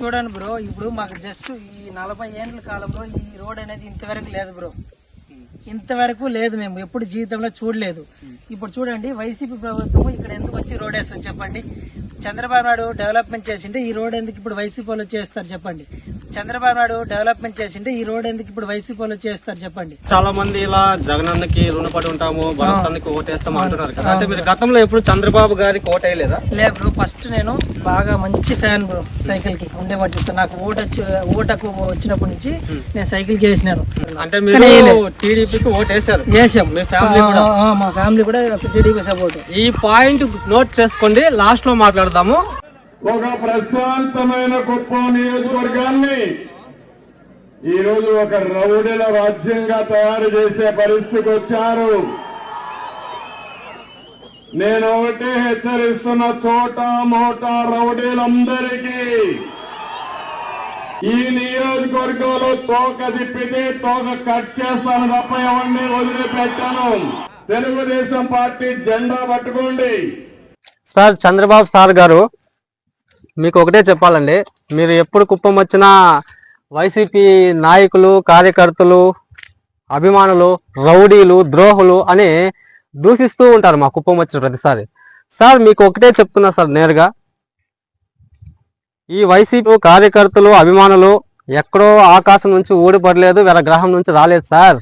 చూడండి బ్రో ఇప్పుడు మాకు జస్ట్ ఈ నలభై ఏండ్ల కాలంలో ఈ రోడ్ అనేది ఇంతవరకు లేదు బ్రో. ఇంతవరకు లేదు మేము ఎప్పుడు జీవితంలో చూడలేదు. ఇప్పుడు చూడండి వైసీపీ ప్రభుత్వం ఇక్కడ ఎందుకు వచ్చి రోడ్ వేస్తారు చెప్పండి? చంద్రబాబు నాయుడు డెవలప్మెంట్ చేసింటే ఈ రోడ్ ఎందుకు ఇప్పుడు వైసీపీ వాళ్ళు చేస్తారు చెప్పండి. చంద్రబాబు నాయుడు డెవలప్మెంట్ చేసింటే ఈ రోడ్ ఎందుకు ఇప్పుడు వైసీపీ వాళ్ళు చేస్తారు చెప్పండి. చాలా మంది ఇలా జగనన్నకి రుణపడి ఉంటాము భరతానికి ఓటేస్తాము అంటున్నారు కదా. అంటే మీరు గతంలో ఎప్పుడు చంద్రబాబు గారికి ఓట్ వేయలేదా? లే బ్రో ఫస్ట్ నేను బాగా మంచి ఫ్యాన్ బ్రో సైకిల్కి ఉండేవాడు చెప్తాను నాకు ఓటు వచ్చి ఓటకు వచ్చినప్పటి నుంచి నేను సైకిల్కి వేసినాను అంటే మీరు టీడీపీకి ఓట్ వేశారు వేసాం. మీ ఫ్యామిలీ కూడా. మా ఫ్యామిలీ కూడా టీడీపీ సపోర్ట్. ఈ పాయింట్ నోట్ చేసుకోండి లాస్ట్లో మాట్లాడదాము. ఒక ప్రశాంతమైన కుప్పం నియోజకవర్గాన్ని ఈరోజు ఒక రౌడీల రాజ్యంగా తయారు చేసే పరిస్థితికి వచ్చారు. నేను ఒకటి హెచ్చరిస్తున్న చోట మోట రౌడీలందరికీ ఈ నియోజకవర్గంలో తోక తిప్పితే తోక కట్ చేస్తాను తప్ప ఎవరిని వదిలిపెట్టాను. తెలుగుదేశం పార్టీ జెండా పట్టుకోండి. సార్ చంద్రబాబు సార్ గారు మీకు ఒకటే చెప్పాలండి. మీరు ఎప్పుడు కుప్పం వచ్చినా వైసీపీ నాయకులు కార్యకర్తలు అభిమానులు రౌడీలు ద్రోహులు అని దూషిస్తూ ఉంటారు మా కుప్పం వచ్చిన ప్రతిసారి. సార్ మీకు ఒకటే చెప్తున్నా సార్ నేరుగా. ఈ వైసీపీ కార్యకర్తలు అభిమానులు ఎక్కడో ఆకాశం నుంచి ఊడిపడలేదు వేరే గ్రహం నుంచి రాలేదు సార్.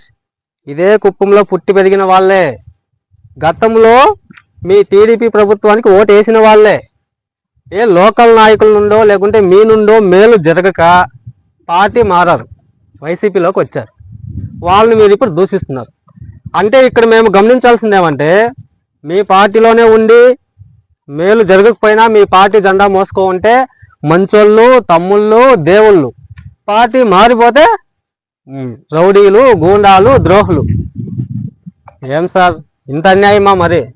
ఇదే కుప్పంలో పుట్టి పెరిగిన వాళ్ళే. గతంలో మీ టీడీపీ ప్రభుత్వానికి ఓటు వేసిన వాళ్ళే. ఏ లోకల్ నాయకుల నుండో లేకుంటే మీ నుండో మేలు జరగక పార్టీ మారారు. వైసీపీలోకి వచ్చారు. వాళ్ళని మీరు ఇప్పుడు దూషిస్తున్నారు. అంటే ఇక్కడ మేము గమనించాల్సింది ఏమంటే మీ పార్టీలోనే ఉండి మేలు జరగకపోయినా మీ పార్టీ జెండా మోసుకో ఉంటే మంచోళ్ళు తమ్ముళ్ళు దేవుళ్ళు. పార్టీ మారిపోతే రౌడీలు గూండాలు ద్రోహులు. ఏం సార్? ఇంత అన్యాయమా మరి?